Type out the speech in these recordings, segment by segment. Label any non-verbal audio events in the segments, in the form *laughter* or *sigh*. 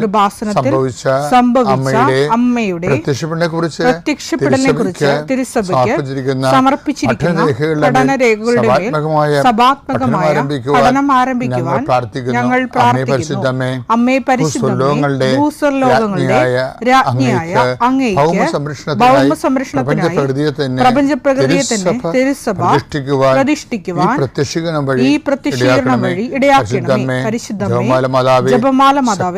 കൃപാസനത്തിൽ സംഭവിച്ച അമ്മയുടെ പ്രത്യക്ഷപ്പെടനെ കുറിച്ച് പ്രത്യക്ഷപ്പെടലിനെ കുറിച്ച് തിരുസഭയ്ക്ക് സമർപ്പിച്ചിരിക്കുന്ന പഠനരേഖകളുടെ സഭാത്മകമായ പഠനം ആരംഭിക്കുവാൻ ഞങ്ങൾ പ്രാർത്ഥിക്കുന്നു. അമ്മേ രാജ്ഞിയായ അങ്ങേക്ക് ഭൗമ സംരക്ഷണത്തിനായി പ്രപഞ്ചപ്രകൃതിയെ തന്നെ പ്രപഞ്ച പ്രകൃതിയെ തന്നെ തിരുസഭ തിരുസഭ പ്രതിഷ്ഠിക്കുവാൻ പ്രത്യക്ഷീകരണം വഴി ഈ പ്രത്യക്ഷീകരണം വഴി ഇടയാക്കണമേ. പരിശുദ്ധമേ ജപമാല മാതാവേ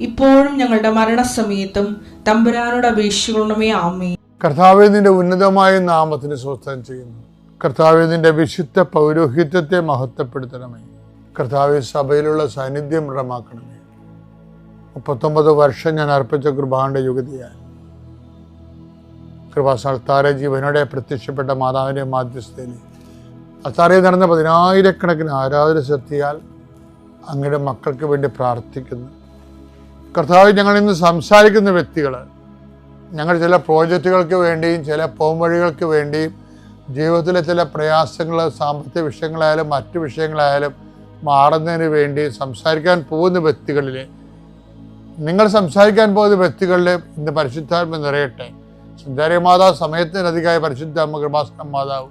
ഇപ്പോഴും ഞങ്ങളുടെ മരണസമയത്തും തമ്പുരാനോട് അപേക്ഷിക്കണമേ ആമേ കർത്താവെ നിന്റെ ഉന്നതമായ നാമത്തിന് സ്വസ്ഥം ചെയ്യുന്നു. കർത്താവെ നിന്റെ വിശുദ്ധ പൗരോഹിത്യത്തെ മഹത്വപ്പെടുത്തണമേ. കർത്താവെ സഭയിലുള്ള സാന്നിധ്യം ദൃഢമാക്കണമേ. മുപ്പത്തൊമ്പത് വർഷം ഞാൻ അർപ്പിച്ച കൃപാന്റെ യുഗതിയായി കൃപാസ്ഥാരെ ജീവനോടെ പ്രത്യക്ഷപ്പെട്ട മാതാവിന്റെ മാധ്യസ്ഥയിൽ അത്താറയിൽ നടന്ന പതിനായിരക്കണക്കിന് ആരാധന ശക്തിയാൽ അങ്ങയുടെ മക്കൾക്ക് വേണ്ടി പ്രാർത്ഥിക്കുന്നു. കർത്താവ് ഞങ്ങൾ ഇന്ന് സംസാരിക്കുന്ന വ്യക്തികൾ ഞങ്ങൾ ചില പ്രോജക്റ്റുകൾക്ക് വേണ്ടിയും ചില പോംവഴികൾക്ക് വേണ്ടിയും ജീവിതത്തിലെ ചില പ്രയാസങ്ങൾ സാമ്പത്തിക വിഷയങ്ങളായാലും മറ്റു വിഷയങ്ങളായാലും മാറുന്നതിന് വേണ്ടി സംസാരിക്കാൻ പോകുന്ന വ്യക്തികളിൽ നിങ്ങൾ സംസാരിക്കാൻ പോകുന്ന വ്യക്തികളിൽ ഇന്ന് പരിശുദ്ധാത്മ നിറയട്ടെ. സഞ്ചാരി മാതാവ് സമയത്തിനധികമായ പരിശുദ്ധ അമ്മ കൃപാസന മാതാവ്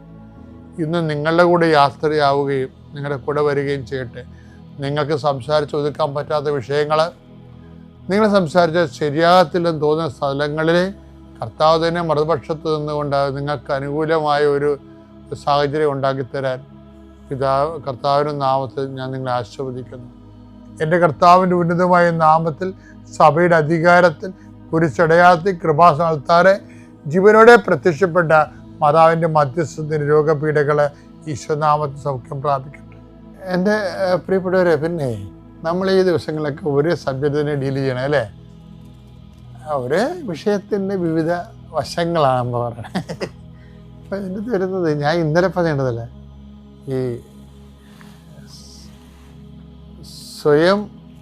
ഇന്ന് നിങ്ങളുടെ കൂടെ യാത്രയാവുകയും നിങ്ങളുടെ കൂടെ വരികയും ചെയ്യട്ടെ. നിങ്ങൾക്ക് സംസാരിച്ച് ഒതുക്കാൻ പറ്റാത്ത വിഷയങ്ങൾ നിങ്ങൾ സംസാരിച്ച ശരിയാകത്തില്ലെന്ന് തോന്നുന്ന സ്ഥലങ്ങളിൽ കർത്താവ് തന്നെ മറുപക്ഷത്ത് നിന്നുകൊണ്ട് നിങ്ങൾക്ക് അനുകൂലമായ ഒരു സാഹചര്യം ഉണ്ടാക്കിത്തരാൻ പിതാവ് കർത്താവിന്റെ നാമത്തിൽ ഞാൻ നിങ്ങളെ ആശീർവദിക്കുന്നു. എന്റെ കർത്താവിന്റെ ഉന്നതമായ നാമത്തിൽ സഭയുടെ അധികാരത്തിൽ കുരിശടയാളത്തിൽ കൃപാസനത്താറെ ജീവനോടെ പ്രത്യക്ഷപ്പെട്ട മാതാവിന്റെ മധ്യസ്ഥത്തിന് രോഗപീഠകളെ ഈശ്വരനാമത്തിൽ സൗഖ്യം പ്രാപിക്കട്ടെ. എന്റെ പ്രിയപ്പെട്ടവരെ പിന്നെ നമ്മൾ ഈ ദിവസങ്ങളൊക്കെ ഒരേ സബ്ജക്റ്റിനെ ഡീൽ ചെയ്യണം അല്ലേ? ഒരേ വിഷയത്തിന്റെ വിവിധ വശങ്ങളാണ് പറയുന്നത്. അപ്പം ഇതിന്റെ വരുന്നത് ഞാൻ ഇന്നലെ പറയേണ്ടതല്ലേ ഈ സ്വയം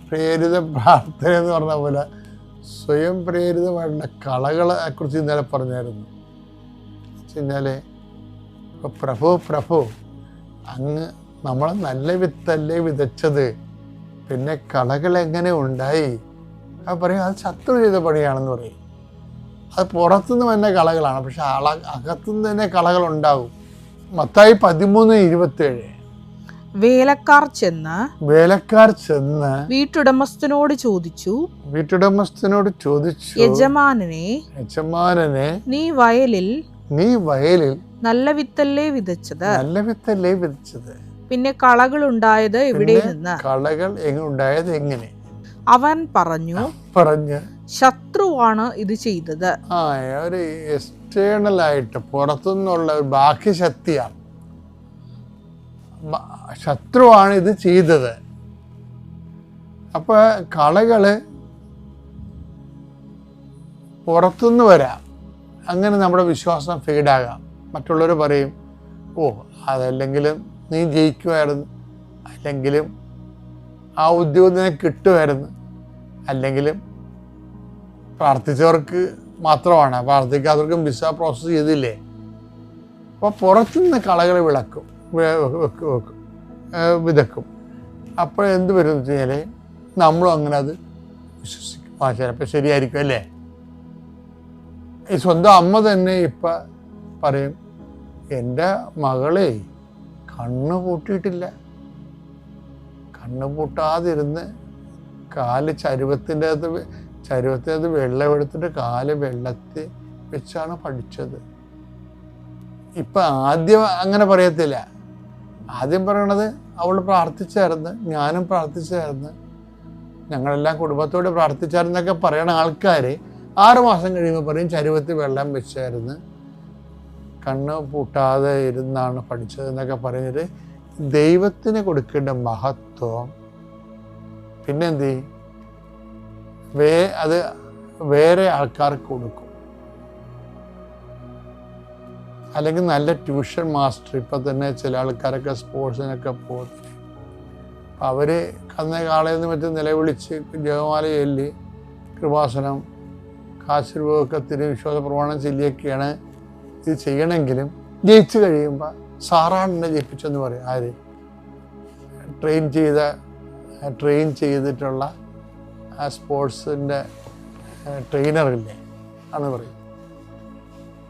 പ്രേരിത പ്രാർത്ഥന എന്ന് പറഞ്ഞ പോലെ സ്വയം പ്രേരിതമായിട്ടുള്ള കളകളെ കുറിച്ച് ഇന്നലെ പറഞ്ഞായിരുന്നു. വെച്ചാൽ ഇപ്പോൾ പ്രഭു പ്രഭു അങ്ങ് നമ്മളെ നല്ല വിത്തല്ലേ വിതച്ചത്? പിന്നെ കളകൾ എങ്ങനെ ഉണ്ടായി? അത് പറയും അത് ശത്രു ചെയ്ത പണിയാണെന്ന് പറയും. അത് പുറത്തുനിന്ന് തന്നെ കളകളാണ് പക്ഷെ അള അകത്തുനിന്ന് തന്നെ കളകൾ ഉണ്ടാകും മത്തായി പതിമൂന്ന് ഇരുപത്തേഴ്. വേലക്കാർ ചെന്ന് വേലക്കാർ ചെന്ന് വീട്ടുടമസ്ഥനോട് ചോദിച്ചു വീട്ടുടമസ്ഥനോട് ചോദിച്ചു യജമാനനെ യജമാനനെ നീ വയലിൽ നീ വയലിൽ നല്ല വിത്തല്ലേ വിതച്ചത്? നല്ല വിത്തല്ലേ വിധിച്ചത് പിന്നെ കളകൾ ഉണ്ടായത് എവിടെ നിന്ന്? കളകൾ ഉണ്ടായത് എങ്ങനെ? അവൻ പറഞ്ഞു പറഞ്ഞു. ശത്രുവാണ് ഇത് ചെയ്തത്. ആ ഒരു എക്സ്റ്റേണൽ ആയിട്ട് പുറത്തുനിന്നുള്ള ഒരു ബാഹ്യശക്തിയാണ് ബ- ശത്രുവാണ് ഇത് ചെയ്തത്. അപ്പൊ കളകൾ പുറത്തുനിന്ന് വരാം. അങ്ങനെ നമ്മുടെ വിശ്വാസം ഫീഡാകാം മറ്റുള്ളവർ പറയും ഓ അതല്ലെങ്കിലും നീ ജയിക്കുമായിരുന്നു. അല്ലെങ്കിലും ആ ഉദ്യോഗം നിനക്ക് കിട്ടുമായിരുന്നു. അല്ലെങ്കിലും പ്രാർത്ഥിച്ചവർക്ക് മാത്രമാണ്. പ്രാർത്ഥിക്കാത്തവർക്കും വിസ പ്രോസസ്സ് ചെയ്തില്ലേ? അപ്പോൾ പുറത്തുനിന്ന് കളകൾ വിളക്കും വിതക്കും. അപ്പോൾ എന്ത് വരും എന്ന് വെച്ചാൽ നമ്മളും അങ്ങനെ അത് വിശ്വസിക്കും. ആ ചിലപ്പോൾ ശരിയായിരിക്കും അല്ലേ? ഈ സ്വന്തം അമ്മ തന്നെ ഇപ്പം പറയും എന്റെ മകളെ കണ്ണ് പൂട്ടിയിട്ടില്ല. കണ്ണ് പൂട്ടാതിരുന്ന് കാൽ ചരുവത്തിന്റെ വെ- ചരുവത്തിന്റെ അകത്ത് വെള്ളം എടുത്തിട്ട് കാൽ വെള്ളത്തിൽ വെച്ചാണ് പഠിച്ചത്. ഇപ്പം ആദ്യം അങ്ങനെ പറയത്തില്ല. ആദ്യം പറയണത് അവൾ പ്രാർത്ഥിച്ചായിരുന്നു ഞാനും പ്രാർത്ഥിച്ചായിരുന്നു. ഞങ്ങളെല്ലാം കുടുംബത്തോട് പ്രാർത്ഥിച്ചായിരുന്നൊക്കെ പറയണ ആൾക്കാർ ആറുമാസം കഴിയുമ്പോൾ പറയും ചരുവത്തിൽ വെള്ളം വെച്ചായിരുന്നു. കണ്ണ് പൂട്ടാതെ ഇരുന്നാണ് പഠിച്ചത് എന്നൊക്കെ പറഞ്ഞിട്ട് ദൈവത്തിന് കൊടുക്കേണ്ട മഹത്വം പിന്നെന്ത്? വേ അത് വേറെ ആൾക്കാർക്ക് കൊടുക്കും. അല്ലെങ്കിൽ നല്ല ട്യൂഷൻ മാസ്റ്റർ ഇപ്പം തന്നെ ചില ആൾക്കാരൊക്കെ സ്പോർട്സിനൊക്കെ പോകും. അപ്പം അവർ കാളയിൽ നിന്ന് മറ്റും നിലവിളിച്ച് ജപമാല ചൊല്ലി കൃപാസനം കാശുരൂപമൊക്കെ തിരുവിശ്വാസ പ്രമാണം ചൊല്ലിയൊക്കെയാണ് ഇത് ചെയ്യണമെങ്കിലും ജയിച്ചു കഴിയുമ്പോൾ സാറാണ് എന്നെ ജയിപ്പിച്ചെന്ന് പറയും. ആര്? ട്രെയിൻ ചെയ്ത ട്രെയിൻ ചെയ്തിട്ടുള്ള സ്പോർട്സിന്റെ ട്രെയിനറില്ലേ ആണ് പറയും.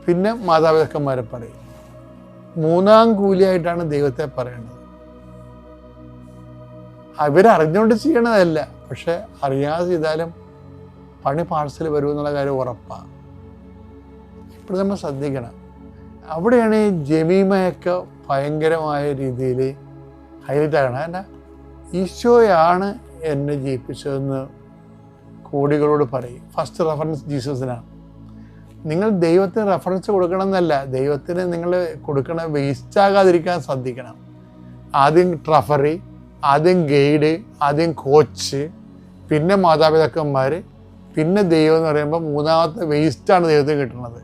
പിന്നെ മാതാപിതാക്കന്മാരെ പറയും. മൂന്നാം കൂലിയായിട്ടാണ് ദൈവത്തെ പറയുന്നത് അവരറിഞ്ഞുകൊണ്ട് ചെയ്യണതല്ല. പക്ഷെ അറിയാതെ ചെയ്താലും പണി പാഴ്സൽ വരുമെന്നുള്ള കാര്യം ഉറപ്പാണ് ഇപ്പോഴും നമ്മൾ ശ്രദ്ധിക്കണം. അവിടെയാണ് ഈ ജമീമയൊക്കെ ഭയങ്കരമായ രീതിയിൽ ഹൈലൈറ്റ് ആകണം എന്നാ ഈശോയാണ് എന്നെ ജയിപ്പിച്ചതെന്ന് കോടികളോട് പറയും. ഫസ്റ്റ് റെഫറൻസ് ജീസസിനാണ്. നിങ്ങൾ ദൈവത്തിന് റെഫറൻസ് കൊടുക്കണം എന്നല്ല ദൈവത്തിന് നിങ്ങൾ കൊടുക്കണ വേസ്റ്റ് ആകാതിരിക്കാൻ ശ്രദ്ധിക്കണം. ആദ്യം ട്രഫറി ആദ്യം ഗൈഡ് ആദ്യം കോച്ച് പിന്നെ മാതാപിതാക്കന്മാർ പിന്നെ ദൈവം എന്ന് പറയുമ്പോൾ മൂന്നാമത്തെ വേസ്റ്റാണ് ദൈവത്തിന് കിട്ടുന്നത്.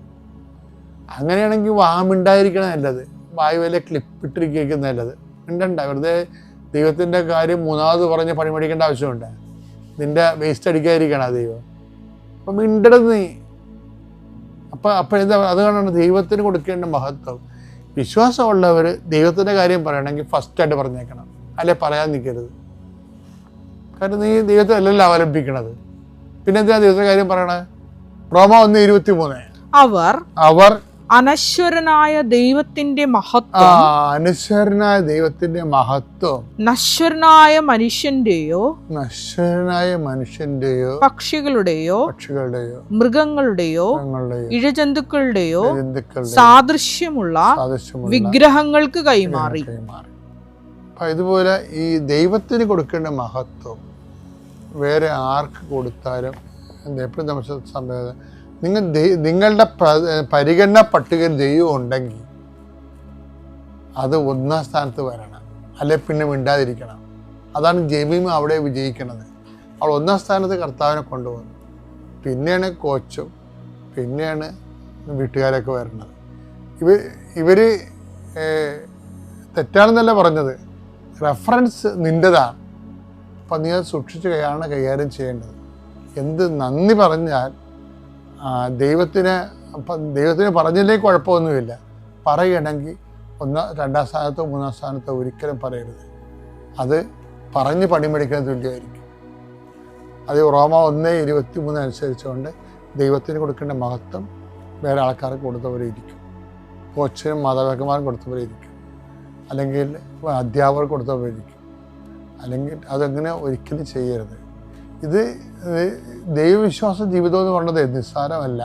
അങ്ങനെയാണെങ്കിൽ വാമുണ്ടായിരിക്കണം നല്ലത്. വായു വല്ല ക്ലിപ്പിട്ടിരിക്കും നല്ലത്. ഉണ്ടണ്ട വെറുതെ ദൈവത്തിന്റെ കാര്യം മൂന്നാമത് പറഞ്ഞ് പണിമടിക്കേണ്ട ആവശ്യമുണ്ട്. നിന്റെ വേസ്റ്റ് അടിക്കാതിരിക്കണം ആ ദൈവം. അപ്പം മിണ്ടത് നീ. അപ്പം അപ്പോഴെന്താ? അത് അതുകൊണ്ടാണ് ദൈവത്തിന് കൊടുക്കേണ്ട മഹത്വം. വിശ്വാസമുള്ളവർ ദൈവത്തിന്റെ കാര്യം പറയണമെങ്കിൽ ഫസ്റ്റായിട്ട് പറഞ്ഞേക്കണം. അല്ലെ പറയാൻ നിൽക്കരുത്. കാരണം നീ ദൈവത്തെ അല്ലല്ലോ അവലംബിക്കണത്. പിന്നെ എന്തിനാ ദൈവത്തിന്റെ കാര്യം പറയണത് റോമ ഒന്ന് ഇരുപത്തി മൂന്ന് അവർ അവർ അനശ്വരനായ ദൈവത്തിന്റെ മഹത്വം. അനശ്വരനായ ദൈവത്തിന്റെ മഹത്വം. നശ്വരനായ മനുഷ്യന്റെയോ നശ്വരനായ മനുഷ്യന്റെയോ പക്ഷികളുടെയോ പക്ഷികളുടെയോ മൃഗങ്ങളുടെയോ ഇഴജന്തുക്കളുടെയോ ജന്തുക്കളുടെയോ സാദൃശ്യമുള്ള വിഗ്രഹങ്ങൾക്ക് കൈമാറി. ഇതുപോലെ ഈ ദൈവത്തിന് കൊടുക്കേണ്ട മഹത്വം വേറെ ആർക്ക് കൊടുത്താലും എപ്പോഴും നമ്മൾ സംഭവം നിങ്ങൾ നിങ്ങളുടെ പരിഗണന പട്ടികയിൽ ദൈവം ഉണ്ടെങ്കിൽ അത് ഒന്നാം സ്ഥാനത്ത് വരണം. അല്ലെ പിന്നെ മിണ്ടാതിരിക്കണം. അതാണ് ജമീമ അവിടെ വിജയിക്കണത്. അവൾ ഒന്നാം സ്ഥാനത്ത് കർത്താവിനെ കൊണ്ടുപോകുന്നു പിന്നെയാണ് കോച്ചും പിന്നെയാണ് വീട്ടുകാരൊക്കെ വരുന്നത് ഇവ ഇവർ തെറ്റാണെന്നല്ല പറഞ്ഞത്. റെഫറൻസ് നിന്റെതാണ് അപ്പം നീ അത് സൂക്ഷിച്ച് കൈയാണ് കൈകാര്യം ചെയ്യേണ്ടത്. എന്ത് നന്ദി പറഞ്ഞാൽ ദൈവത്തിന് ദൈവത്തിന് പറഞ്ഞില്ലേ കുഴപ്പമൊന്നുമില്ല. പറയണമെങ്കിൽ ഒന്ന് രണ്ടാം സ്ഥാനത്തോ മൂന്നാം സ്ഥാനത്തോ ഒരിക്കലും പറയരുത്. അത് പറഞ്ഞ് പണിമെടുക്കുന്ന തുല്യമായിരിക്കും. അത് റോമ ഒന്ന് ഇരുപത്തി മൂന്ന് അനുസരിച്ചുകൊണ്ട് ദൈവത്തിന് കൊടുക്കേണ്ട മഹത്വം വേറെ ആൾക്കാർക്ക് കൊടുത്തവരെ ഇരിക്കും. കോച്ചിനും മാതാപിതാക്കന്മാരും കൊടുത്തവരെ ഇരിക്കും. അല്ലെങ്കിൽ അധ്യാപകർ കൊടുത്തവരെ ഇരിക്കും. അല്ലെങ്കിൽ അതങ്ങനെ ഒരിക്കലും ചെയ്യരുത്. ഇത് ദൈവവിശ്വാസ ജീവിതം എന്ന് പറയുന്നത് നിസ്സാരമല്ല.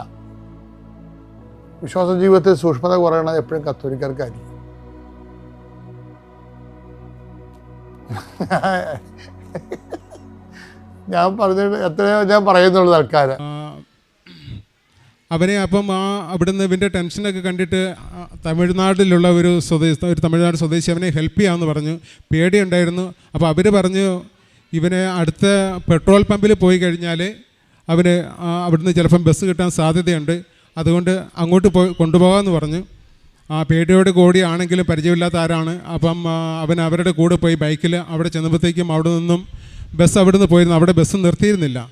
വിശ്വാസ ജീവിതത്തിൽ സൂക്ഷ്മത കുറയണത് എപ്പോഴും കത്തോലിക്കാർക്കായിരിക്കും. *laughs* ഞാൻ പറഞ്ഞിട്ട് എത്രയോ ഞാൻ പറയുന്നുള്ളൂ ആൾക്കാർ ആ, അവനെ അപ്പം ആ അവിടുന്ന് ഇവന്റെ ടെൻഷനൊക്കെ കണ്ടിട്ട് തമിഴ്നാട്ടിലുള്ള ഒരു സ്വദേശി ഒരു തമിഴ്നാട് സ്വദേശി അവനെ ഹെൽപ്പ് ചെയ്യാമെന്ന് പറഞ്ഞു. പേടിയുണ്ടായിരുന്നു. അപ്പോൾ അവർ പറഞ്ഞു ഇവനെ അടുത്ത പെട്രോൾ പമ്പിൽ പോയി കഴിഞ്ഞാൽ അവന് അവിടുന്ന് ചിലപ്പം ബസ് കിട്ടാൻ സാധ്യതയുണ്ട്. അതുകൊണ്ട് അങ്ങോട്ട് പോയി കൊണ്ടുപോകാമെന്ന് പറഞ്ഞു. ആ പേടിയോട് കൂടിയാണെങ്കിലും പരിചയമില്ലാത്ത ആരാണ്. അപ്പം അവൻ അവരുടെ കൂടെ പോയി ബൈക്കിൽ അവിടെ ചെന്നപ്പോഴത്തേക്കും അവിടെ നിന്നും ബസ് അവിടെ നിന്ന് പോയിരുന്നു. അവിടെ ബസ് നിർത്തിയിരുന്നില്ല.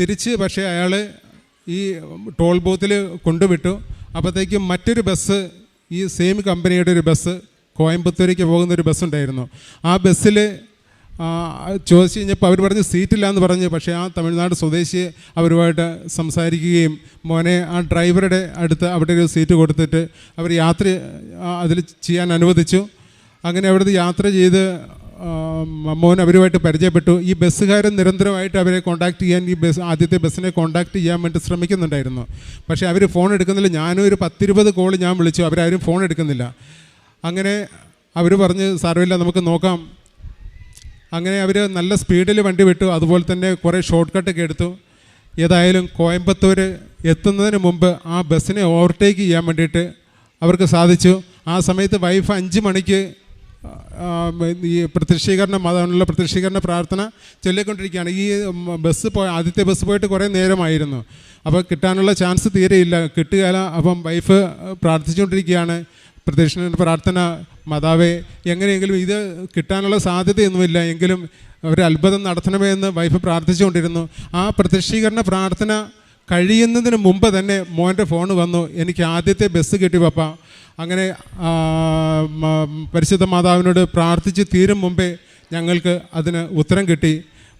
തിരിച്ച് പക്ഷേ അയാൾ ഈ ടോൾ ബൂത്തിൽ കൊണ്ടുവിട്ടു. അപ്പോഴത്തേക്കും മറ്റൊരു ബസ് ഈ സെയിം കമ്പനിയുടെ ഒരു ബസ് കോയമ്പത്തൂരേക്ക് പോകുന്ന ഒരു ബസ് ഉണ്ടായിരുന്നു. ആ ബസ്സിൽ ചോദിച്ചു കഴിഞ്ഞപ്പോൾ അവർ പറഞ്ഞ് സീറ്റില്ല എന്ന് പറഞ്ഞു. പക്ഷേ ആ തമിഴ്നാട് സ്വദേശി അവരുമായിട്ട് സംസാരിക്കുകയും മോനെ ആ ഡ്രൈവറുടെ അടുത്ത് അവിടെ ഒരു സീറ്റ് കൊടുത്തിട്ട് അവർ യാത്ര അതിൽ ചെയ്യാൻ അനുവദിച്ചു. അങ്ങനെ അവിടുന്ന് യാത്ര ചെയ്ത് മോൻ അവരുമായിട്ട് പരിചയപ്പെട്ടു. ഈ ബസ്സുകാരൻ നിരന്തരമായിട്ട് അവരെ കോൺടാക്ട് ചെയ്യാൻ ഈ ബസ് ആദ്യത്തെ ബസ്സിനെ കോൺടാക്ട് ചെയ്യാൻ വേണ്ടി ശ്രമിക്കുന്നുണ്ടായിരുന്നു. പക്ഷേ അവർ ഫോൺ എടുക്കുന്നില്ല. ഞാനും ഒരു പത്തിരുപത് കോൾ ഞാൻ വിളിച്ചു. അവരാരും ഫോൺ എടുക്കുന്നില്ല. അങ്ങനെ അവർ പറഞ്ഞ് സാരമില്ല നമുക്ക് നോക്കാം. അങ്ങനെ അവർ നല്ല സ്പീഡിൽ വണ്ടി വിട്ടു. അതുപോലെ തന്നെ കുറേ ഷോർട്ട് കട്ടൊക്കെ എടുത്തു. ഏതായാലും കോയമ്പത്തൂർ എത്തുന്നതിന് മുമ്പ് ആ ബസ്സിനെ ഓവർടേക്ക് ചെയ്യാൻ വേണ്ടിയിട്ട് അവർക്ക് സാധിച്ചു. ആ സമയത്ത് വൈഫ് അഞ്ച് മണിക്ക് ഈ പ്രത്യക്ഷീകരണം മതമുള്ള പ്രത്യക്ഷീകരണ പ്രാർത്ഥന ചൊല്ലിക്കൊണ്ടിരിക്കുകയാണ്. ഈ ബസ് പോയ ആദ്യത്തെ ബസ് പോയിട്ട് കുറേ നേരമായിരുന്നു. അപ്പോൾ കിട്ടാനുള്ള ചാൻസ് തീരെയില്ല. കിട്ടുകയില്ല. അപ്പം വൈഫ് പ്രാർത്ഥിച്ചുകൊണ്ടിരിക്കുകയാണ്. പ്രത്യക്ഷ പ്രാർത്ഥന മാതാവേ എങ്ങനെയെങ്കിലും ഇത് കിട്ടാനുള്ള സാധ്യതയൊന്നുമില്ല. എങ്കിലും ഒരു അത്ഭുതം നടത്തണമേ എന്ന് വൈഫ് പ്രാർത്ഥിച്ചുകൊണ്ടിരുന്നു. ആ പ്രത്യക്ഷീകരണ പ്രാർത്ഥന കഴിയുന്നതിന് മുമ്പ് തന്നെ മോന്റെ ഫോൺ വന്നു. എനിക്ക് ആദ്യത്തെ ബസ് കിട്ടി പപ്പ. അങ്ങനെ പരിശുദ്ധ മാതാവിനോട് പ്രാർത്ഥിച്ച് തീരും മുമ്പേ ഞങ്ങൾക്ക് അതിന് ഉത്തരം കിട്ടി.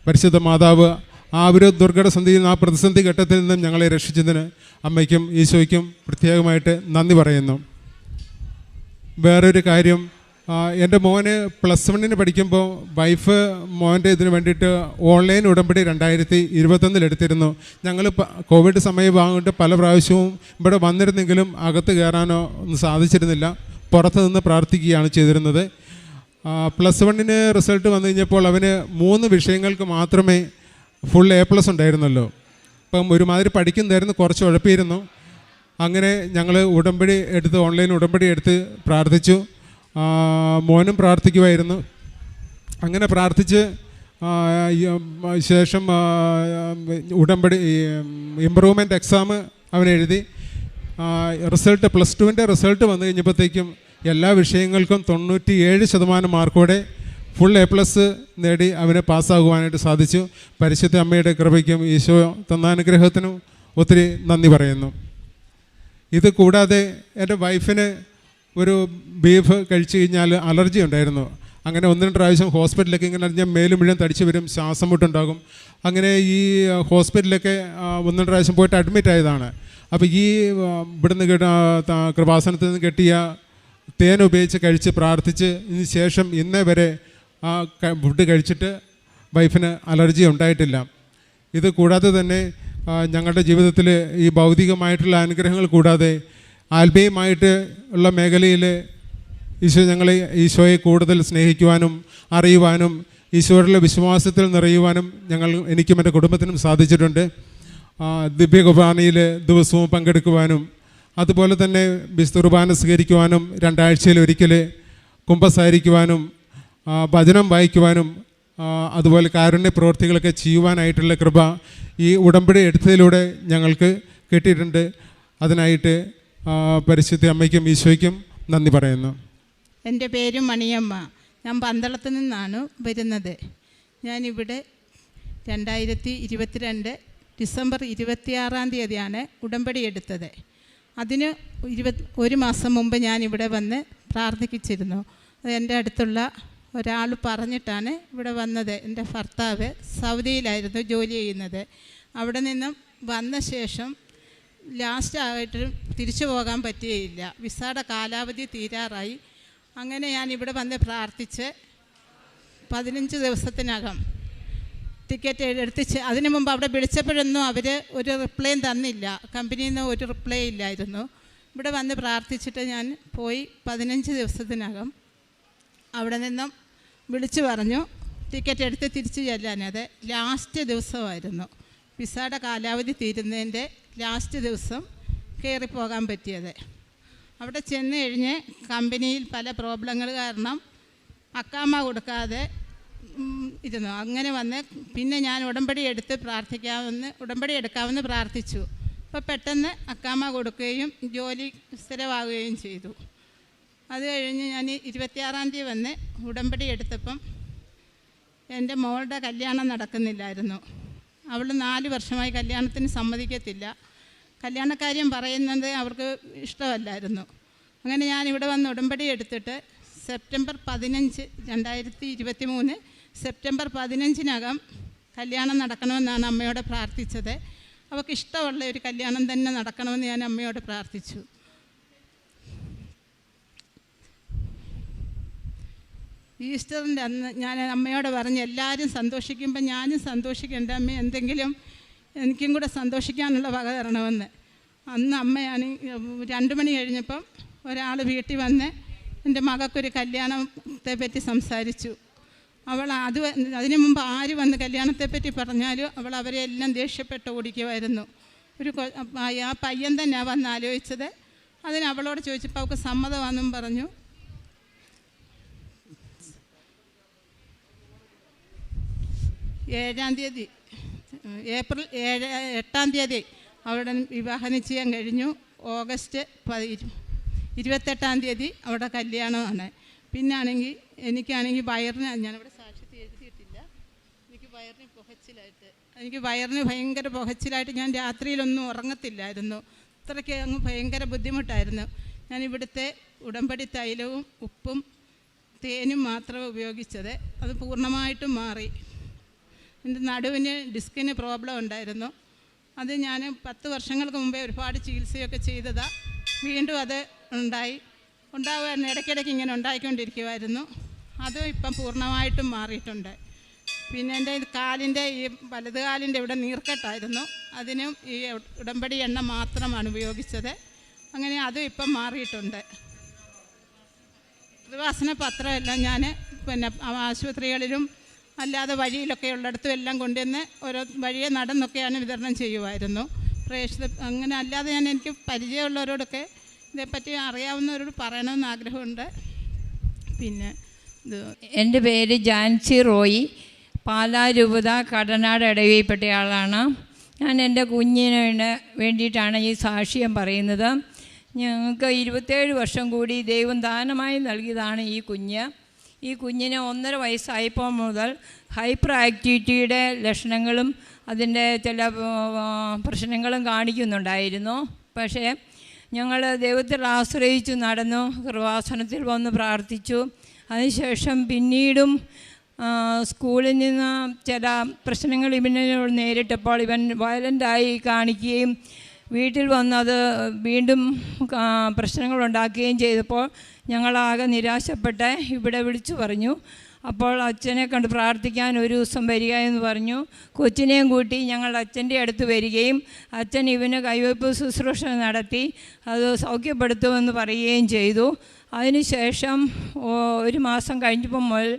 പരിശുദ്ധ മാതാവ് ആ ഒരു ദുർഘടസന്ധിയിൽ നിന്ന് ആ പ്രതിസന്ധി ഘട്ടത്തിൽ നിന്നും ഞങ്ങളെ രക്ഷിച്ചതിന് അമ്മയ്ക്കും ഈശോയ്ക്കും പ്രത്യേകമായിട്ട് നന്ദി പറയുന്നു. വേറൊരു കാര്യം എന്റെ മോന് പ്ലസ് വണ്ണിന് പഠിക്കുമ്പോൾ വൈഫ് മോന്റെ ഇതിന് വേണ്ടിയിട്ട് ഓൺലൈൻ ഉടമ്പടി രണ്ടായിരത്തി ഇരുപത്തൊന്നിൽ എടുത്തിരുന്നു. ഞങ്ങൾ കോവിഡ് കോവിഡ് സമയമാകൊണ്ട് പല പ്രാവശ്യവും ഇവിടെ വന്നിരുന്നെങ്കിലും അകത്ത് കയറാനോ ഒന്നും സാധിച്ചിരുന്നില്ല. പുറത്ത് നിന്ന് പ്രാർത്ഥിക്കുകയാണ് ചെയ്തിരുന്നത്. പ്ലസ് വണ്ണിന് റിസൾട്ട് വന്നു കഴിഞ്ഞപ്പോൾ അവന് മൂന്ന് വിഷയങ്ങൾക്ക് മാത്രമേ ഫുൾ എ പ്ലസ് ഉണ്ടായിരുന്നല്ലോ അപ്പം ഒരുമാതിരി പഠിക്കുന്നതായിരുന്നു കുറച്ച് ഉഴപ്പിയിരുന്നു. അങ്ങനെ ഞങ്ങൾ ഉടമ്പടി എടുത്ത് ഓൺലൈൻ ഉടമ്പടി എടുത്ത് പ്രാർത്ഥിച്ചു. മോനും പ്രാർത്ഥിക്കുമായിരുന്നു അങ്ങനെ പ്രാർത്ഥിച്ച് ശേഷം ഉടമ്പടി ഇമ്പ്രൂവ്മെന്റ് എക്സാം അവൻ എഴുതി. റിസൾട്ട് പ്ലസ് ടുവിന്റെ റിസൾട്ട് വന്നു കഴിഞ്ഞപ്പോഴത്തേക്കും എല്ലാ വിഷയങ്ങൾക്കും തൊണ്ണൂറ്റി ഏഴ് ശതമാനം മാർക്കോടെ ഫുൾ എ പ്ലസ് നേടി അവന് പാസ്സാകുവാനായിട്ട് സാധിച്ചു. പരിശുദ്ധ അമ്മയുടെ കൃപയ്ക്കും ഈശോ തന്നാനുഗ്രഹത്തിനും ഒത്തിരി നന്ദി പറയുന്നു. ഇത് കൂടാതെ എന്റെ വൈഫിന് ഒരു ബീഫ് കഴിച്ചു കഴിഞ്ഞാൽ അലർജി ഉണ്ടായിരുന്നു. അങ്ങനെ ഒന്ന് രണ്ട് പ്രാവശ്യം ഹോസ്പിറ്റലിലൊക്കെ ഇങ്ങനെ ഞാൻ മേലും മുഴുവൻ തടിച്ചു വരും ശ്വാസം മുട്ടുണ്ടാകും. അങ്ങനെ ഈ ഹോസ്പിറ്റലിലൊക്കെ ഒന്ന് രണ്ട് പ്രാവശ്യം പോയിട്ട് അഡ്മിറ്റ് ആയതാണ്. അപ്പോൾ ഈ ഇവിടുന്ന് കിട്ട കൃപാസനത്തിൽ നിന്ന് കിട്ടിയ തേൻ ഉപയോഗിച്ച് കഴിച്ച് പ്രാർത്ഥിച്ച് ഇതിന് ശേഷം ഇന്നേ വരെ ആ ഫുഡ് കഴിച്ചിട്ട് വൈഫിന് അലർജി ഉണ്ടായിട്ടില്ല. ഇത് കൂടാതെ തന്നെ ഞങ്ങളുടെ ജീവിതത്തിൽ ഈ ഭൗതികമായിട്ടുള്ള അനുഗ്രഹങ്ങൾ കൂടാതെ ആത്മീയമായിട്ട് ഉള്ള മേഖലയിൽ ഈശോ ഞങ്ങളെ ഈശോയെ കൂടുതൽ സ്നേഹിക്കുവാനും അറിയുവാനും ഈശോയുടെ വിശ്വാസത്തിൽ നിറയുവാനും ഞങ്ങൾ എനിക്കും എന്റെ കുടുംബത്തിനും സാധിച്ചിട്ടുണ്ട്. ദിവ്യ കുർബാനയിൽ ദിവസവും പങ്കെടുക്കുവാനും അതുപോലെ തന്നെ വിസ്തുർബാന സ്വീകരിക്കുവാനും രണ്ടാഴ്ചയിൽ ഒരിക്കൽ കുമ്പസാരിക്കുവാനും ഭജനം വായിക്കുവാനും അതുപോലെ കാരുണ്യ പ്രവൃത്തികളൊക്കെ ചെയ്യുവാനായിട്ടുള്ള കൃപ ഈ ഉടമ്പടി എടുത്തതിലൂടെ ഞങ്ങൾക്ക് കിട്ടിയിട്ടുണ്ട്. അതിനായിട്ട് പരിശുദ്ധ അമ്മയ്ക്കും ഈശോയ്ക്കും നന്ദി പറയുന്നു. എന്റെ പേര് മണിയമ്മ. ഞാൻ പന്തളത്ത് നിന്നാണ് വരുന്നത്. ഞാനിവിടെ രണ്ടായിരത്തി ഇരുപത്തിരണ്ട് ഡിസംബർ ഇരുപത്തിയാറാം തീയതിയാണ് ഉടമ്പടി എടുത്തത്. അതിന് ഇരുപത് ഒരു മാസം മുമ്പ് ഞാനിവിടെ വന്ന് പ്രാർത്ഥിച്ചിരുന്നു അത് എന്റെ അടുത്തുള്ള ഒരാൾ പറഞ്ഞിട്ടാണ് ഇവിടെ വന്നത്. എന്റെ ഭർത്താവ് സൗദിയിലായിരുന്നു ജോലി ചെയ്യുന്നത്. അവിടെ നിന്നും വന്ന ശേഷം ലാസ്റ്റ് ആയിട്ട് തിരിച്ചു പോകാൻ പറ്റുകയില്ല. വിസയുടെ കാലാവധി തീരാറായി. അങ്ങനെ ഞാൻ ഇവിടെ വന്ന് പ്രാർത്ഥിച്ച് പതിനഞ്ച് ദിവസത്തിനകം ടിക്കറ്റ് എടുത്തിച്ച് അതിനു മുമ്പ് അവിടെ വിളിച്ചപ്പോഴൊന്നും അവർ ഒരു റിപ്ലൈയും തന്നില്ല. കമ്പനിയിൽ നിന്ന് ഒരു റിപ്ലൈ ഇല്ലായിരുന്നു. ഇവിടെ വന്ന് പ്രാർത്ഥിച്ചിട്ട് ഞാൻ പോയി പതിനഞ്ച് ദിവസത്തിനകം അവിടെ നിന്നും വിളിച്ചു പറഞ്ഞു ടിക്കറ്റ് എടുത്ത് തിരിച്ചു ചെല്ലാനത് ലാസ്റ്റ് ദിവസമായിരുന്നു. വിസയുടെ കാലാവധി തീരുന്നതിന്റെ ലാസ്റ്റ് ദിവസം കയറിപ്പോകാൻ പറ്റിയത്. അവിടെ ചെന്ന് കഴിഞ്ഞ് കമ്പനിയിൽ പല പ്രോബ്ലങ്ങൾ കാരണം അക്കാമ്മ കൊടുക്കാതെ ഇരുന്നു. അങ്ങനെ വന്ന് പിന്നെ ഞാൻ ഉടമ്പടി എടുത്ത് പ്രാർത്ഥിക്കാമെന്ന് ഉടമ്പടി എടുക്കാമെന്ന് പ്രാർത്ഥിച്ചു. അപ്പോൾ പെട്ടെന്ന് അക്കാമ്മ കൊടുക്കുകയും ജോലി സ്ഥിരമാവുകയും ചെയ്തു. അത് കഴിഞ്ഞ് ഞാൻ ഇരുപത്തിയാറാം തീയതി വന്ന് ഉടമ്പടി എടുത്തപ്പം എന്റെ മോളുടെ കല്യാണം നടക്കുന്നില്ലായിരുന്നു. അവൾ നാല് വർഷമായി കല്യാണത്തിന് സമ്മതിക്കത്തില്ല. കല്യാണക്കാര്യം പറയുന്നത് അവർക്ക് ഇഷ്ടമല്ലായിരുന്നു. അങ്ങനെ ഞാൻ ഇവിടെ വന്ന് ഉടമ്പടി എടുത്തിട്ട് സെപ്റ്റംബർ പതിനഞ്ച് രണ്ടായിരത്തി ഇരുപത്തി മൂന്ന് സെപ്റ്റംബർ പതിനഞ്ചിനകം കല്യാണം നടക്കണമെന്നാണ് അമ്മയോട് പ്രാർത്ഥിച്ചത്. അവൾക്ക് ഇഷ്ടമുള്ള ഒരു കല്യാണം തന്നെ നടക്കണമെന്ന് ഞാൻ അമ്മയോട് പ്രാർത്ഥിച്ചു. ഈസ്റ്ററിന്റെ അന്ന് ഞാൻ അമ്മയോട് പറഞ്ഞ് എല്ലാവരും സന്തോഷിക്കുമ്പോൾ ഞാനും സന്തോഷിക്കേണ്ട അമ്മ എന്തെങ്കിലും എനിക്കും കൂടെ സന്തോഷിക്കാനുള്ള വക തരണമെന്ന്. അന്ന് അമ്മയാണ് രണ്ട് മണി കഴിഞ്ഞപ്പം ഒരാൾ വീട്ടിൽ വന്ന് എന്റെ മകൾക്കൊരു കല്യാണത്തെ പറ്റി സംസാരിച്ചു. അവൾ അത് അതിനു മുമ്പ് ആര് വന്ന് കല്യാണത്തെ പറ്റി പറഞ്ഞാലും അവൾ അവരെ എല്ലാം ദേഷ്യപ്പെട്ട് ഓടിക്കുമായിരുന്നു. ഒരു ആ പയ്യൻ തന്നെയാണ് വന്ന് ആലോചിച്ചത്. അതിന് അവളോട് ചോദിച്ചപ്പോൾ അവൾക്ക് സമ്മതമാണെന്നും പറഞ്ഞു. ഏഴാം തീയതി ഏപ്രിൽ ഏഴ് എട്ടാം തീയതി അവിടെ വിവാഹ നിശ്ചയം കഴിഞ്ഞു. ഓഗസ്റ്റ് പതി ഇരുപത്തെട്ടാം തീയതി അവിടെ കല്യാണമാണ്. പിന്നാണെങ്കിൽ എനിക്കാണെങ്കിൽ വയറിന് ഞാനിവിടെ സാക്ഷ്യത്തിൽ എഴുതിയിട്ടില്ല. എനിക്ക് വയറിന് പുകച്ചിലായിട്ട് എനിക്ക് വയറിന് ഭയങ്കര പുകച്ചിലായിട്ട് ഞാൻ രാത്രിയിലൊന്നും ഉറങ്ങത്തില്ലായിരുന്നു. അത്രയ്ക്ക് അങ്ങ് ഭയങ്കര ബുദ്ധിമുട്ടായിരുന്നു. ഞാൻ ഇവിടുത്തെ ഉടമ്പടി തൈലവും ഉപ്പും തേനും മാത്രമേ ഉപയോഗിച്ചത്. അത് പൂർണമായിട്ടും മാറി. എന്റെ നടുവിന് ഡിസ്കിന് പ്രോബ്ലം ഉണ്ടായിരുന്നു. അത് ഞാൻ പത്ത് വർഷങ്ങൾക്ക് മുമ്പേ ഒരുപാട് ചികിത്സയൊക്കെ ചെയ്തതാണ് വീണ്ടും അത് ഉണ്ടായി. ഉണ്ടാവുമായിരുന്നു ഇടയ്ക്കിടയ്ക്ക് ഇങ്ങനെ ഉണ്ടായിക്കൊണ്ടിരിക്കുമായിരുന്നു അത് ഇപ്പം പൂർണമായിട്ടും മാറിയിട്ടുണ്ട്. പിന്നെ എന്റെ കാലിന്റെ ഈ വലത് കാലിന്റെ ഇവിടെ നീർക്കെട്ടായിരുന്നു. അതിനും ഈ ഉടമ്പടി എണ്ണ മാത്രമാണ് ഉപയോഗിച്ചത്. അങ്ങനെ അതും ഇപ്പം മാറിയിട്ടുണ്ട്. ത്രിവാസന പത്രമെല്ലാം ഞാൻ പിന്നെ ആശുപത്രികളിലും അല്ലാതെ വഴിയിലൊക്കെ ഉള്ളിടത്തും എല്ലാം കൊണ്ടുവന്ന് ഓരോ വഴിയെ നടന്നൊക്കെയാണ് വിതരണം ചെയ്യുമായിരുന്നു. പ്രേക്ഷിത അങ്ങനെ അല്ലാതെ ഞാൻ എനിക്ക് പരിചയമുള്ളവരോടൊക്കെ ഇതേപ്പറ്റി അറിയാവുന്നവരോട് പറയണമെന്ന് ആഗ്രഹമുണ്ട്. പിന്നെ ഇത് എന്റെ പേര് ജാൻസി റോയി. പാലാ രൂപത കടനാട് ഇടവയിൽപ്പെട്ടയാളാണ്. ഞാൻ എന്റെ കുഞ്ഞിന് വേണ്ടിയിട്ടാണ് ഈ സാക്ഷ്യം പറയുന്നത്. ഞങ്ങൾക്ക് ഇരുപത്തേഴ് വർഷം കൂടി ദൈവം ദാനമായി നൽകിയതാണ് ഈ കുഞ്ഞ്. ഈ കുഞ്ഞിന് ഒന്നര വയസ്സായപ്പോൾ മുതൽ ഹൈപ്പർ ആക്ടിവിറ്റിയുടെ ലക്ഷണങ്ങളും അതിന്റെ ചില പ്രശ്നങ്ങളും കാണിക്കുന്നുണ്ടായിരുന്നു. പക്ഷേ ഞങ്ങൾ ദൈവത്തിൽ ആശ്രയിച്ചു നടന്നു കൃപാസനത്തിൽ വന്ന് പ്രാർത്ഥിച്ചു. അതിനുശേഷം പിന്നീടും സ്കൂളിൽ നിന്ന് ചില പ്രശ്നങ്ങൾ ഇവനോട് നേരിട്ടപ്പോൾ ഇവൻ വയലന്റായി കാണിക്കുകയും വീട്ടിൽ വന്നത് വീണ്ടും പ്രശ്നങ്ങളുണ്ടാക്കുകയും ചെയ്തപ്പോൾ ഞങ്ങളാകെ നിരാശപ്പെട്ട് ഇവിടെ വിളിച്ചു പറഞ്ഞു. അപ്പോൾ അച്ഛനെ കണ്ട് പ്രാർത്ഥിക്കാൻ ഒരു ദിവസം വരിക എന്ന് പറഞ്ഞു. കൊച്ചിനെയും കൂട്ടി ഞങ്ങൾ അച്ഛന്റെ അടുത്ത് വരികയും അച്ഛൻ ഇവന് കൈവയ്പ് ശുശ്രൂഷ നടത്തി അത് സൗഖ്യപ്പെടുത്തുമെന്ന് പറയുകയും ചെയ്തു. അതിനുശേഷം ഒരു മാസം കഴിഞ്ഞപ്പോൾ മുതൽ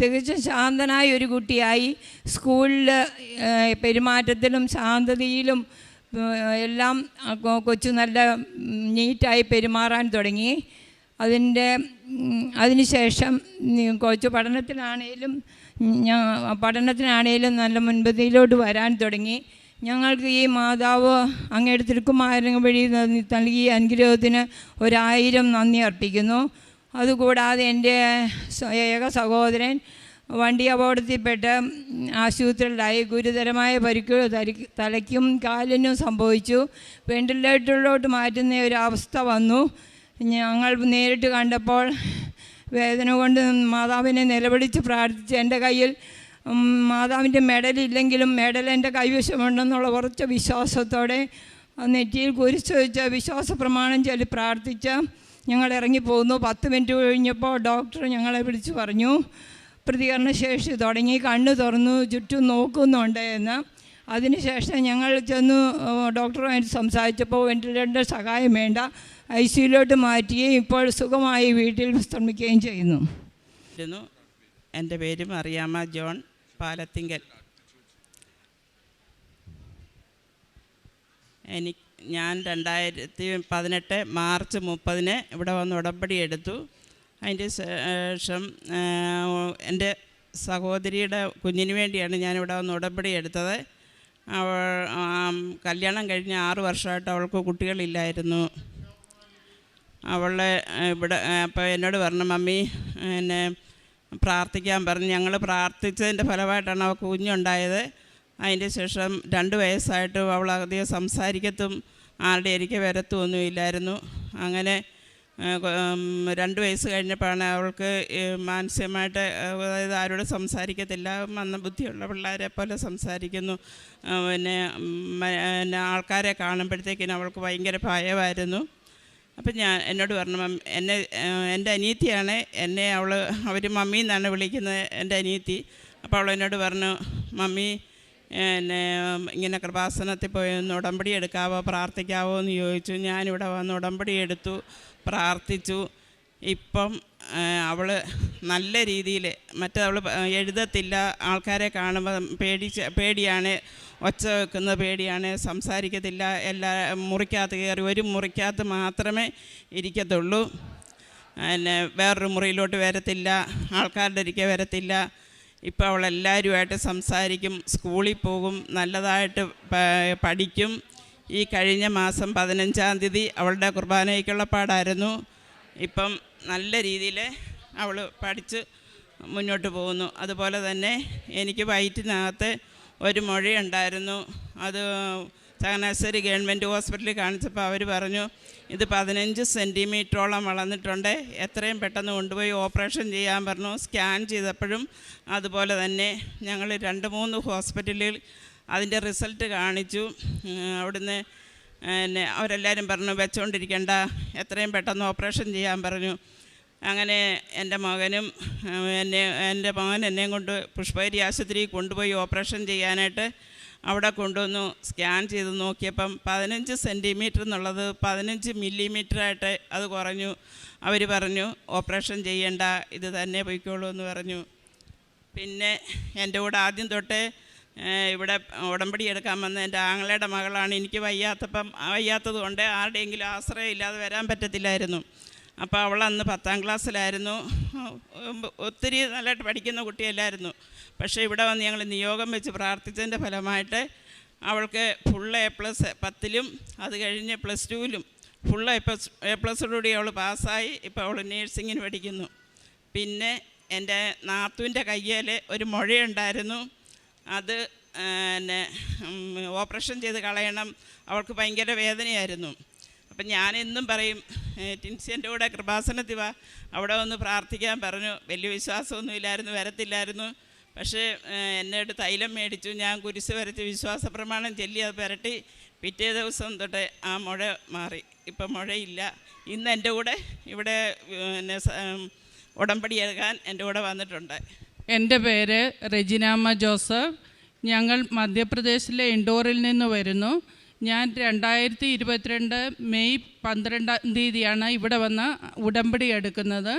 തികച്ചും ശാന്തനായ ഒരു കുട്ടിയായി. സ്കൂളിൽ പെരുമാറ്റത്തിലും ശാന്തതയിലും എല്ലാം കൊച്ചു നല്ല നീറ്റായി പെരുമാറാൻ തുടങ്ങി. അതിന്റെ അതിനുശേഷം കോച്ച് പഠനത്തിനാണേലും പഠനത്തിനാണേലും നല്ല മുൻപതിയിലോട്ട് വരാൻ തുടങ്ങി. ഞങ്ങൾക്ക് ഈ മാതാവ് അങ്ങയുടെ തിരുക്കുമാരൻ വഴി നൽകിയ അനുഗ്രഹത്തിന് ഒരായിരം നന്ദി അർപ്പിക്കുന്നു. അതുകൂടാതെ എന്റെ ഏക സഹോദരൻ വണ്ടി അപകടത്തിൽപ്പെട്ട് ആശുപത്രിയിലായി. ഗുരുതരമായ പരിക്ക് തലയ്ക്ക് കാലിനും സംഭവിച്ചു. വെന്റിലേറ്ററിലോട്ട് മാറ്റുന്ന ഒരു അവസ്ഥ വന്നു. ഞങ്ങൾ നേരിട്ട് കണ്ടപ്പോൾ വേദന കൊണ്ട് മാതാവിനെ നിലവിളിച്ച് പ്രാർത്ഥിച്ച് എന്റെ കയ്യിൽ മാതാവിന്റെ മെഡലില്ലെങ്കിലും മെഡൽ എന്റെ കൈവശമുണ്ടെന്നുള്ള ഉറച്ച വിശ്വാസത്തോടെ നെറ്റിയിൽ കുരിശ് വെച്ച് വിശ്വാസ പ്രമാണം ചൊല്ലി പ്രാർത്ഥിച്ച് ഞങ്ങൾ ഇറങ്ങിപ്പോകുന്നു പത്ത് മിനിറ്റ് കഴിഞ്ഞപ്പോൾ ഡോക്ടർ ഞങ്ങളെ വിളിച്ചു പറഞ്ഞു പ്രതികരണ ശേഷി തുടങ്ങി കണ്ണ് തുറന്നു ചുറ്റും നോക്കുന്നുണ്ട് എന്ന്. അതിനുശേഷം ഞങ്ങൾ ചെന്ന് ഡോക്ടറുമായിട്ട് സംസാരിച്ചപ്പോൾ വെന്റിലേറ്ററിന്റെ സഹായം വേണ്ട. ഐ സിയിലോട്ട് മാറ്റുകയും ഇപ്പോൾ സുഖമായി വീട്ടിൽ വിശ്രമിക്കുകയും ചെയ്യുന്നു. എന്റെ പേര് മറിയാമ്മ ജോൺ പാലത്തിങ്കൽ. എനിക്ക് ഞാൻ രണ്ടായിരത്തി പതിനെട്ട് മാർച്ച് മുപ്പതിന് ഇവിടെ വന്ന് ഉടമ്പടി എടുത്തു. അതിന്റെ ശേഷം എന്റെ സഹോദരിയുടെ കുഞ്ഞിന് വേണ്ടിയാണ് ഞാനിവിടെ വന്ന് ഉടമ്പടി എടുത്തത്. അവൾ കല്യാണം കഴിഞ്ഞ് ആറ് വർഷമായിട്ട് അവൾക്ക് കുട്ടികളില്ലായിരുന്നു. അവളെ ഇവിടെ അപ്പോൾ എന്നോട് പറഞ്ഞു മമ്മി എന്നെ പ്രാർത്ഥിക്കാൻ പറഞ്ഞു. ഞങ്ങൾ പ്രാർത്ഥിച്ചതിന്റെ ഫലമായിട്ടാണ് അവൾ കുഞ്ഞുണ്ടായത്. അതിന്റെ ശേഷം രണ്ട് വയസ്സായിട്ട് അവൾ അധികം സംസാരിക്കത്തും ആരുടെ എനിക്ക് വരത്തും ഇല്ലായിരുന്നു അങ്ങനെ രണ്ട് വയസ്സ് കഴിഞ്ഞപ്പോഴാണ് അവൾക്ക് മാനസികമായിട്ട് അതായത് ആരോട് സംസാരിക്കത്തില്ല. മന്ദബുദ്ധിയുള്ള പിള്ളേരെ പോലെ സംസാരിക്കുന്നു. പിന്നെ ആൾക്കാരെ കാണുമ്പോഴത്തേക്കിനും അവൾക്ക് ഭയങ്കര ഭയമായിരുന്നു. അപ്പം ഞാൻ എന്നോട് പറഞ്ഞു മമ്മി എന്നെ എന്റെ അനിയത്തിയാണ് എന്നെ അവൾ അവർ മമ്മി എന്നാണ് വിളിക്കുന്നത് എന്റെ അനിയത്തി. അപ്പോൾ അവൾ എന്നോട് പറഞ്ഞു മമ്മി എന്നെ ഇങ്ങനെ കൃപാസനത്തിൽ പോയി ഒന്ന് ഉടമ്പടി എടുക്കാവോ പ്രാർത്ഥിക്കാവോ എന്ന് ചോദിച്ചു. ഞാനിവിടെ വന്ന് ഉടമ്പടി എടുത്തു പ്രാർത്ഥിച്ചു. ഇപ്പം അവൾ നല്ല രീതിയിൽ മറ്റേ അവൾ എഴുതത്തില്ല. ആൾക്കാരെ കാണുമ്പോൾ പേടി പേടിയാണ്. ഒച്ച വെക്കുന്ന പേടിയാണ്. സംസാരിക്കത്തില്ല. എല്ലാ മുറിക്കകത്ത് കയറി ഒരു മുറിക്കകത്ത് മാത്രമേ ഇരിക്കത്തുള്ളൂ. പിന്നെ വേറൊരു മുറിയിലോട്ട് വരത്തില്ല. ആൾക്കാരുടെ ഇരിക്കെ വരത്തില്ല. ഇപ്പോൾ അവൾ എല്ലാവരുമായിട്ട് സംസാരിക്കും. സ്കൂളിൽ പോകും. നല്ലതായിട്ട് പഠിക്കും. ഈ കഴിഞ്ഞ മാസം പതിനഞ്ചാം തീയതി അവളുടെ കുർബാനയ്ക്കുള്ള പാടായിരുന്നു. ഇപ്പം നല്ല രീതിയിൽ അവൾ പഠിച്ച് മുന്നോട്ട് പോകുന്നു. അതുപോലെ തന്നെ എനിക്ക് വയറ്റിനകത്ത് ഒരു മുഴയുണ്ടായിരുന്നു. അത് ചങ്ങനാശ്ശേരി ഗവൺമെന്റ് ഹോസ്പിറ്റലിൽ കാണിച്ചപ്പോൾ അവർ പറഞ്ഞു ഇത് പതിനഞ്ച് സെന്റിമീറ്ററോളം വളർന്നിട്ടുണ്ട്. എത്രയും പെട്ടെന്ന് കൊണ്ടുപോയി ഓപ്പറേഷൻ ചെയ്യാൻ പറഞ്ഞു. സ്കാൻ ചെയ്തപ്പോഴും അതുപോലെ തന്നെ ഞങ്ങൾ രണ്ട് മൂന്ന് ഹോസ്പിറ്റലിൽ അതിന്റെ റിസൾട്ട് കാണിച്ചു. അവിടുന്ന് പിന്നെ അവരെല്ലാവരും പറഞ്ഞു വെച്ചുകൊണ്ടിരിക്കേണ്ട എത്രയും പെട്ടെന്ന് ഓപ്പറേഷൻ ചെയ്യാൻ പറഞ്ഞു. അങ്ങനെ എന്റെ മകനും എന്നെ എന്റെ മകൻ എന്നെയും കൊണ്ട് പുഷ്പഗിരി ആശുപത്രിയിൽ കൊണ്ടുപോയി ഓപ്പറേഷൻ ചെയ്യാനായിട്ട് അവിടെ കൊണ്ടുവന്നു. സ്കാൻ ചെയ്ത് നോക്കിയപ്പം പതിനഞ്ച് സെന്റിമീറ്റർ എന്നുള്ളത് പതിനഞ്ച് മില്ലിമീറ്ററായിട്ട് അത് കുറഞ്ഞു. അവർ പറഞ്ഞു ഓപ്പറേഷൻ ചെയ്യേണ്ട. ഇത് തന്നെ പൊയ്ക്കോളൂ എന്ന് പറഞ്ഞു. പിന്നെ എന്റെ കൂടെ ആദ്യം തൊട്ട് ഇവിടെ ഉടമ്പടി എടുക്കാൻ വന്ന എന്റെ ആങ്ങളയുടെ മകളാണ്. എനിക്ക് വയ്യാത്തപ്പം വയ്യാത്തത് കൊണ്ട് ആരുടെയെങ്കിലും ആശ്രയം ഇല്ലാതെ വരാൻ പറ്റത്തില്ലായിരുന്നു. അപ്പോൾ അവൾ അന്ന് പത്താം ക്ലാസ്സിലായിരുന്നു. ഒത്തിരി നല്ലതായിട്ട് പഠിക്കുന്ന കുട്ടിയല്ലായിരുന്നു. പക്ഷേ ഇവിടെ വന്ന് ഞങ്ങൾ നിയോഗം വെച്ച് പ്രാർത്ഥിച്ചതിന്റെ ഫലമായിട്ട് അവൾക്ക് ഫുൾ എ പ്ലസ് പത്തിലും അത് കഴിഞ്ഞ് പ്ലസ് ടുവിലും ഫുൾ എ പ്ലസ് എ പ്ലസോടുകൂടി അവൾ പാസ്സായി. ഇപ്പോൾ അവൾ നേഴ്സിങ്ങിന് പഠിക്കുന്നു. പിന്നെ എന്റെ നാത്തുവിന്റെ കയ്യിൽ ഒരു മുഴയുണ്ടായിരുന്നു. അത് പിന്നെ ഓപ്പറേഷൻ ചെയ്ത് കളയണം. അവൾക്ക് ഭയങ്കര വേദനയായിരുന്നു. അപ്പം ഞാൻ എന്നും പറയും ടിൻസിന്റെ കൂടെ കൃപാസനത്തിവ അവിടെ ഒന്ന് പ്രാർത്ഥിക്കാൻ പറഞ്ഞു. വലിയ വിശ്വാസമൊന്നും ഇല്ലായിരുന്നു വരത്തില്ലായിരുന്നു. പക്ഷേ എന്നോട് തൈലം മേടിച്ചു. ഞാൻ കുരിശ് വരച്ച് വിശ്വാസ പ്രമാണം ചൊല്ലി അത് പുരട്ടി പിറ്റേ ദിവസം തൊട്ട് ആ മുഴ മാറി. ഇപ്പം മുഴയില്ല. ഇന്ന് എന്റെ കൂടെ ഇവിടെ പിന്നെ ഉടമ്പടി എന്റെ കൂടെ വന്നിട്ടുണ്ട്. എന്റെ പേര് റെജിനാമ്മ ജോസഫ്. ഞങ്ങൾ മധ്യപ്രദേശിലെ ഇൻഡോറിൽ നിന്ന് വരുന്നു. ഞാൻ രണ്ടായിരത്തി ഇരുപത്തിരണ്ട് മെയ് പന്ത്രണ്ടാം തീയതിയാണ് ഇവിടെ വന്ന് ഉടമ്പടി എടുക്കുന്നത്.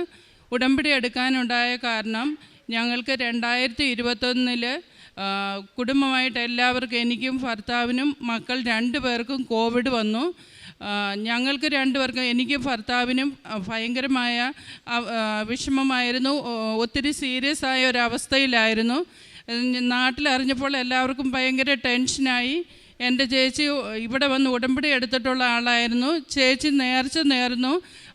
ഉടമ്പടി എടുക്കാനുണ്ടായ കാരണം ഞങ്ങൾക്ക് രണ്ടായിരത്തി ഇരുപത്തൊന്നിൽ കുടുംബമായിട്ട് എല്ലാവർക്കും എനിക്കും ഭർത്താവിനും മക്കൾ രണ്ടു പേർക്കും കോവിഡ് വന്നു. ഞങ്ങൾക്ക് രണ്ടുപേർക്കും എനിക്ക് ഭർത്താവിനും ഭയങ്കരമായ വിഷമമായിരുന്നു. ഒത്തിരി സീരിയസ് ആയ ഒരവസ്ഥയിലായിരുന്നു നാട്ടിലറിഞ്ഞപ്പോൾ എല്ലാവർക്കും ഭയങ്കര ടെൻഷനായി. എന്റെ ചേച്ചി ഇവിടെ വന്ന് ഉടമ്പടി എടുത്തിട്ടുള്ള ആളായിരുന്നു. ചേച്ചി നേർച്ച നേർന്നു.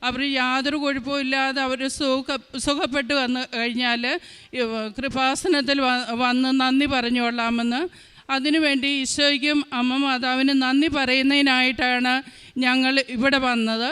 അവർ യാതൊരു കുഴപ്പവും ഇല്ലാതെ അവർ സുഖ സുഖപ്പെട്ട് വന്ന് കഴിഞ്ഞാൽ കൃപാസനത്തിൽ വന്ന് നന്ദി പറഞ്ഞുകൊള്ളാമെന്ന് അതിനുവേണ്ടി ഈശോയ്ക്കും അമ്മ മാതാവിനും നന്ദി പറയുന്നതിനായിട്ടാണ് ഞങ്ങൾ ഇവിടെ വന്നത്.